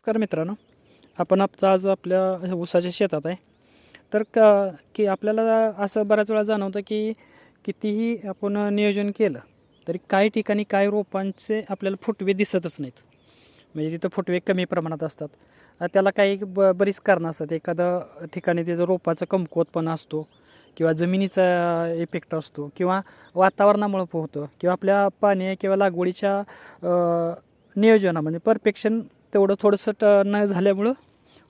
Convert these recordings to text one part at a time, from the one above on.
नमस्कार मित्रांनो. आपण आता आज आपल्या ऊसाच्या शेतात आहे. तर का की आपल्याला असं बऱ्याच वेळा जाणवतं की कितीही आपण नियोजन केलं तरी काही ठिकाणी काही रोपांचे आपल्याला फुटवे दिसतच नाहीत. म्हणजे तिथं फुटवे कमी प्रमाणात असतात. त्याला काही ब बरीच कारणं असतात. एखादं ठिकाणी त्याचं रोपाचा कमकुवतपणा असतो किंवा जमिनीचा इफेक्ट असतो किंवा वातावरणामुळं होतं किंवा आपल्या पाणी किंवा लागवडीच्या नियोजनामध्ये परफेक्शन तेवढं थोडंसं ट न झाल्यामुळं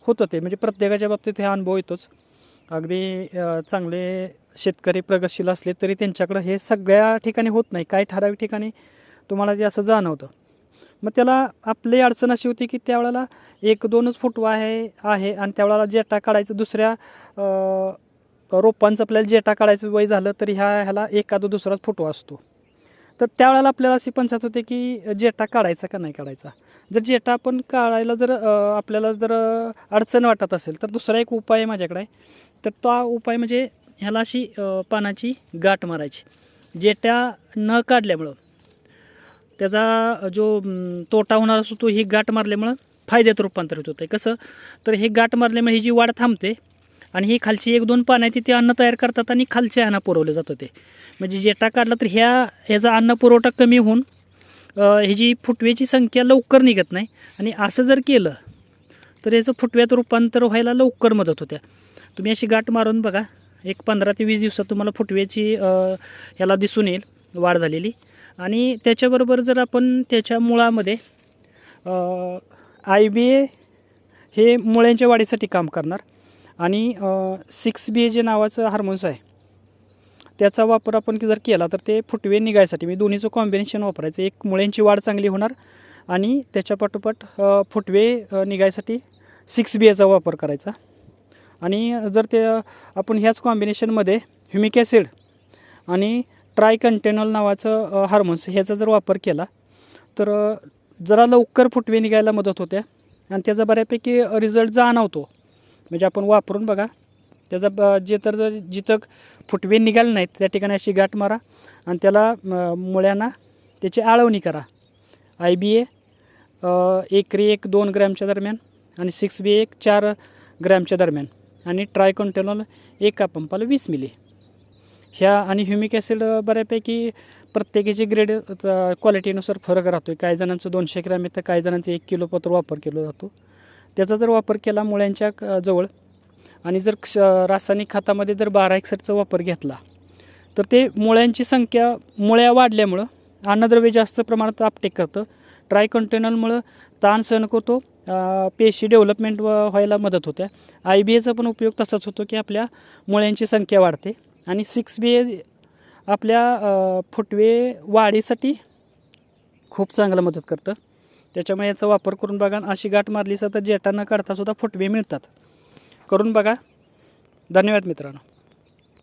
होतं ते. म्हणजे प्रत्येकाच्या बाबतीत हे अनुभव येतोच. अगदी चांगले शेतकरी प्रगतशील असले तरी त्यांच्याकडं हे सगळ्या ठिकाणी होत नाही. काही ठराविक ठिकाणी तुम्हाला जे असं जाणवतं. मग त्याला आपली अडचण अशी होती की त्यावेळेला एक दोनच फुटवा आहे आहे आणि त्यावेळेला जेटा काढायचं दुसऱ्या रोपांचं आपल्याला जेटा काढायचं वय झालं तरी ह्या ह्याला एखादा दुसराच फुटवा असतो. तर त्यावेळेला आपल्याला अशी पंचायत होते की जेटा काढायचा का नाही काढायचा? जर जेटा आपण काढायला जर आपल्याला जर अडचण वाटत असेल तर दुसरा एक उपाय आहे. माझ्याकडे तर तो उपाय म्हणजे ह्याला अशी पानाची गाठ मारायची. जेटा न काढल्यामुळं त्याचा जो तोटा होणार असतो तो ही गाठ मारल्यामुळं फायद्यात रूपांतरित होतं आहे कसं? तर ही गाठ मारल्यामुळे ही जी वाढ थांबते आणि ही खालची एक दोन पानं आहेत ते अन्न तयार करतात आणि खालच्या अन्न पुरवलं जातं ते. म्हणजे जेटा काढला तर ह्या ह्याचा अन्न पुरवठा कमी होऊन ह्याची फुटव्याची संख्या लवकर निघत नाही. आणि असं जर केलं तर याचं फुटव्यात रूपांतर व्हायला लवकर मदत होत्या तुम्ही अशी गाठ मारून बघा एक पंधरा ते वीस दिवसात तुम्हाला फुटव्याची ह्याला दिसून येईल वाढ झालेली. आणि त्याच्याबरोबर जर आपण त्याच्या मुळामध्ये आय बी ए हे मुळ्यांच्या वाढीसाठी काम करणार. आणि सिक्स बी ए जे नावाचं हार्मोन्स आहे त्याचा वापर आपण जर केला तर ते फुटवे निघायसाठी मी दोन्हीचं कॉम्बिनेशन वापरायचं. एक मुळ्यांची वाढ चांगली होणार आणि त्याच्यापाठोपाठ फुटवे निघायसाठी सिक्स बी एचा वापर करायचा. आणि जर ते आपण ह्याच कॉम्बिनेशनमध्ये ह्युमिक ॲसिड आणि ट्राय कंटेनॉल नावाचं हार्मोन्स ह्याचा जर वापर केला तर जरा लवकर फुटवे निघायला मदत होते आणि त्याचा बऱ्यापैकी रिझल्ट जाणवतो. म्हणजे आपण वापरून बघा. त्याचा ब जे तर जर जिथं फुटवे निघाले नाहीत त्या ठिकाणी अशी गाठ मारा आणि त्याला म, मुळ्यांना त्याची आळवणी करा. आय बी ए एकरी एक दोन ग्रॅमच्या दरम्यान आणि सिक्स बी एक चार ग्रॅमच्या दरम्यान आणि ट्राय कंटेनॉल एका पंपाला वीस मिली. ह्या आणि ह्युमिक ॲसिड बऱ्यापैकी प्रत्येकाची ग्रेड क्वालिटीनुसार फरक राहतो आहे काही जणांचं दोनशे ग्रॅम येतं काही जणांचं एक किलो पत्र वापर केला जातो. त्याचा जर वापर केला मुळ्यांच्या क- जवळ आणि जर क्ष रासायनिक खतामध्ये जर बारा एकसठचा वापर घेतला तर ते मुळ्यांची संख्या मुळ्या वाढल्यामुळं अन्नद्रव्य जास्त प्रमाणात आपटेक करतं. ट्राय कंटेनरमुळं ताण सहन करतो पेशी डेव्हलपमेंट व्हायला मदत होत्या आय बी एचा पण उपयोग तसाच होतो की आपल्या मुळ्यांची संख्या वाढते आणि सिक्स बी ए आपल्या फुटवे वाढीसाठी खूप चांगलं मदत करतं. त्याच्यामुळे याचा वापर करून बघा अशी गाठ मारली तर जेटा न फुटबे फुटवे मिळतात. करून बघा. धन्यवाद मित्रांनो.